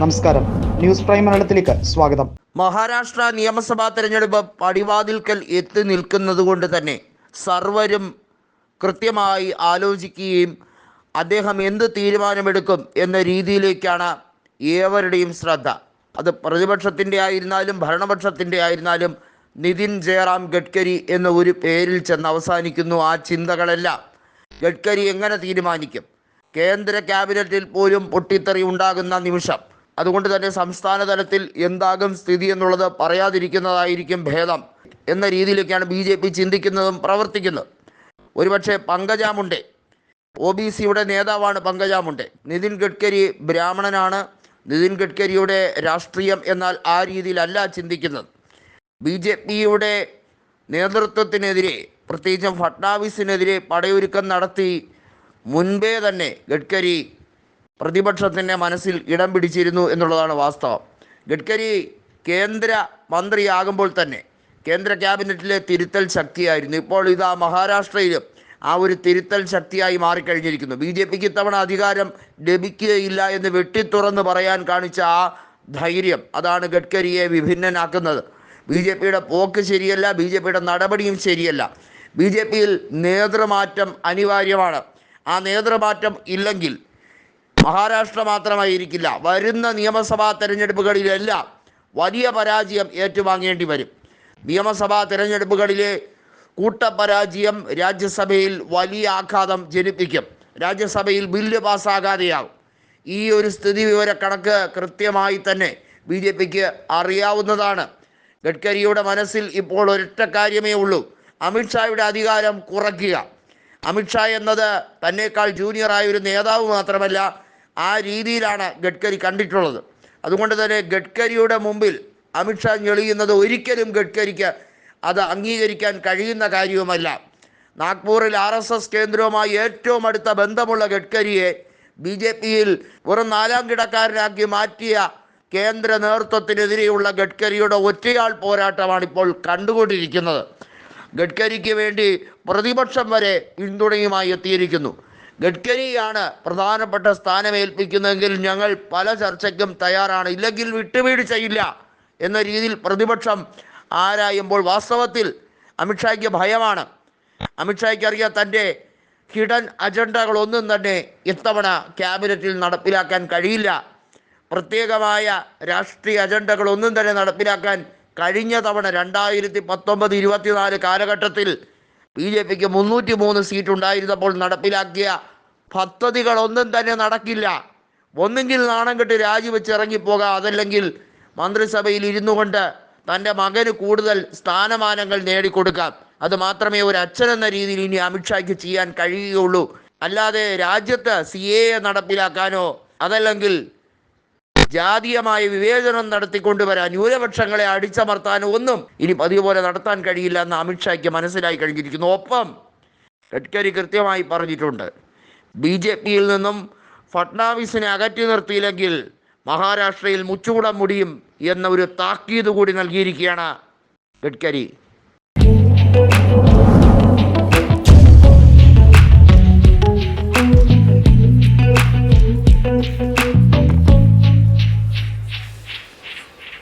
നമസ്കാരം. News prime മലയാളത്തിലേക്ക് സ്വാഗതം. മഹാരാഷ്ട്ര നിയമസഭാ തെരഞ്ഞെടുപ്പ് പടിവാതിൽക്കൽ എത്തി നിൽക്കുന്നത് കൊണ്ട് തന്നെ സർവരും കൃത്യമായി ആലോചിക്കുകയും അദ്ദേഹം എന്ത് തീരുമാനമെടുക്കും എന്ന രീതിയിലേക്കാണ് ഏവരുടെയും ശ്രദ്ധ. അത് പ്രതിപക്ഷത്തിന്റെ ആയിരുന്നാലും ഭരണപക്ഷത്തിന്റെ ആയിരുന്നാലും നിതിൻ ജയറാം ഗഡ്കരി എന്ന ഒരു പേരിൽ ചെന്ന് അവസാനിക്കുന്നു ആ ചിന്തകളെല്ലാം. ഗഡ്കരി എങ്ങനെ തീരുമാനിക്കും? കേന്ദ്ര ക്യാബിനറ്റിൽ പോലും പൊട്ടിത്തെറി ഉണ്ടാകുന്ന നിമിഷം അതുകൊണ്ട് തന്നെ സംസ്ഥാന തലത്തിൽ എന്താകും സ്ഥിതി എന്നുള്ളത് പറയാതിരിക്കുന്നതായിരിക്കും ഭേദം എന്ന രീതിയിലേക്കാണ് ബി ജെ പി ചിന്തിക്കുന്നതും പ്രവർത്തിക്കുന്നതും. ഒരുപക്ഷെ പങ്കജാമുണ്ടെ ഒ ബി സിയുടെ നേതാവാണ് പങ്കജാമുണ്ടെ നിതിൻ ഗഡ്കരി ബ്രാഹ്മണനാണ്. നിതിൻ ഗഡ്കരിയുടെ രാഷ്ട്രീയം എന്നാൽ ആ രീതിയിലല്ല ചിന്തിക്കുന്നത്. ബി ജെ പിയുടെ നേതൃത്വത്തിനെതിരെ പ്രത്യേകിച്ചും ഫട്നാവിസിനെതിരെ പടയൊരുക്കം നടത്തി മുൻപേ തന്നെ ഗഡ്കരി പ്രതിപക്ഷത്തിന്റെ മനസ്സിൽ ഇടം പിടിച്ചിരുന്നു എന്നുള്ളതാണ് വാസ്തവം. ഗഡ്കരി കേന്ദ്ര മന്ത്രിയാകുമ്പോൾ തന്നെ കേന്ദ്ര ക്യാബിനറ്റിലെ തിരുത്തൽ ശക്തിയായിരുന്നു. ഇപ്പോൾ ഇതാ മഹാരാഷ്ട്രയിലും ആ ഒരു തിരുത്തൽ ശക്തിയായി മാറിക്കഴിഞ്ഞിരിക്കുന്നു. ബി ജെ പിക്ക് ഇത്തവണ അധികാരം ലഭിക്കുകയില്ല എന്ന് വെട്ടിത്തുറന്ന് പറയാൻ കാണിച്ച ആ ധൈര്യം അതാണ് ഗഡ്കരിയെ വിഭിന്നനാക്കുന്നത്. ബി ജെ പിയുടെ പോക്ക് ശരിയല്ല ബി ജെ പിയുടെ നടപടിയും ശരിയല്ല. ബി ജെ പിയിൽ നേതൃമാറ്റം അനിവാര്യമാണ്. ആ നേതൃമാറ്റം ഇല്ലെങ്കിൽ മഹാരാഷ്ട്ര മാത്രമായിരിക്കില്ല. വരുന്ന നിയമസഭാ തെരഞ്ഞെടുപ്പുകളിലെല്ലാം വലിയ പരാജയം ഏറ്റുവാങ്ങേണ്ടി വരും. നിയമസഭാ തെരഞ്ഞെടുപ്പുകളിലെ കൂട്ടപരാജയം രാജ്യസഭയിൽ വലിയ ആഘാതം ജനിപ്പിക്കും. രാജ്യസഭയിൽ ബില്ല് പാസ്സാകാതെയാകും. ഈ ഒരു സ്ഥിതി വിവര കണക്ക് കൃത്യമായി തന്നെ ബി ജെ പിക്ക് അറിയാവുന്നതാണ്. ഗഡ്കരിയുടെ മനസ്സിൽ ഇപ്പോൾ ഒരൊറ്റ കാര്യമേ ഉള്ളൂ. അമിത്ഷായുടെ അധികാരം കുറയ്ക്കുക. അമിത്ഷാ എന്നത് തന്നേക്കാൾ ജൂനിയറായ ഒരു നേതാവ് മാത്രമല്ല ആ രീതിയിലാണ് ഗഡ്കരി കണ്ടിട്ടുള്ളത്. അതുകൊണ്ട് തന്നെ ഗഡ്കരിയുടെ മുമ്പിൽ അമിത്ഷാ ഞെളിയുന്നത് ഒരിക്കലും ഗഡ്കരിക്ക് അത് അംഗീകരിക്കാൻ കഴിയുന്ന കാര്യവുമല്ല. നാഗ്പൂരിൽ ആർ എസ് എസ് കേന്ദ്രവുമായി ഏറ്റവും അടുത്ത ബന്ധമുള്ള ഗഡ്കരിയെ ബി ജെ പിയിൽ വെറും നാലാം കിടക്കാരനാക്കി മാറ്റിയ കേന്ദ്ര നേതൃത്വത്തിനെതിരെയുള്ള ഗഡ്കരിയുടെ ഒറ്റയാൾ പോരാട്ടമാണ് ഇപ്പോൾ കണ്ടുകൊണ്ടിരിക്കുന്നത്. ഗഡ്കരിക്ക് വേണ്ടി പ്രതിപക്ഷം വരെ പിന്തുണയുമായി എത്തിയിരിക്കുന്നു. ഗഡ്കരിയാണ് പ്രധാനപ്പെട്ട സ്ഥാനമേൽപ്പിക്കുന്നതെങ്കിൽ ഞങ്ങൾ പല ചർച്ചയ്ക്കും തയ്യാറാണ്. ഇല്ലെങ്കിൽ വിട്ടുവീഴ്ചയില്ല എന്ന രീതിയിൽ പ്രതിപക്ഷം ആരായുമ്പോൾ വാസ്തവത്തിൽ അമിത്ഷായ്ക്ക് ഭയമാണ്. അമിത്ഷായ്ക്ക് അറിയാം തന്റെ ഹിഡൻ അജണ്ടകളൊന്നും തന്നെ ഇത്തവണ ക്യാബിനറ്റിൽ നടപ്പിലാക്കാൻ കഴിയില്ല. പ്രത്യേകമായ രാഷ്ട്രീയ അജണ്ടകളൊന്നും തന്നെ നടപ്പിലാക്കാൻ കഴിഞ്ഞ തവണ രണ്ടായിരത്തി പത്തൊമ്പത് ഇരുപത്തിനാല് കാലഘട്ടത്തിൽ ബി ജെ പിക്ക് മുന്നൂറ്റി മൂന്ന് സീറ്റ് ഉണ്ടായിരുന്നപ്പോൾ നടപ്പിലാക്കിയ പദ്ധതികളൊന്നും തന്നെ നടക്കില്ല. ഒന്നെങ്കിൽ നാണം കെട്ട് രാജിവെച്ച് ഇറങ്ങിപ്പോകാം. അതല്ലെങ്കിൽ മന്ത്രിസഭയിൽ ഇരുന്നു കൊണ്ട് തന്റെ മകന് കൂടുതൽ സ്ഥാനമാനങ്ങൾ നേടിക്കൊടുക്കാം. അത് മാത്രമേ ഒരു അച്ഛൻ എന്ന രീതിയിൽ ഇനി അമിത്ഷായ്ക്ക് ചെയ്യാൻ കഴിയുകയുള്ളൂ. അല്ലാതെ രാജ്യത്ത് സി എ നടപ്പിലാക്കാനോ അതല്ലെങ്കിൽ ജാതീയമായ വിവേചനം നടത്തിക്കൊണ്ടുവരാൻ ന്യൂനപക്ഷങ്ങളെ അടിച്ചമർത്താൻ ഒന്നും ഇനി പതിവ് പോലെ നടത്താൻ കഴിയില്ല എന്ന് അമിത്ഷായ്ക്ക് മനസ്സിലായി കഴിഞ്ഞിരിക്കുന്നു. ഒപ്പം ഗഡ്കരി കൃത്യമായി പറഞ്ഞിട്ടുണ്ട് ബി ജെ പിയിൽ നിന്നും ഫട്നാവിസിനെ അകറ്റി നിർത്തിയില്ലെങ്കിൽ മഹാരാഷ്ട്രയിൽ മുച്ചൂടം മുടിയും എന്ന ഒരു താക്കീത് കൂടി നൽകിയിരിക്കുകയാണ് ഗഡ്കരി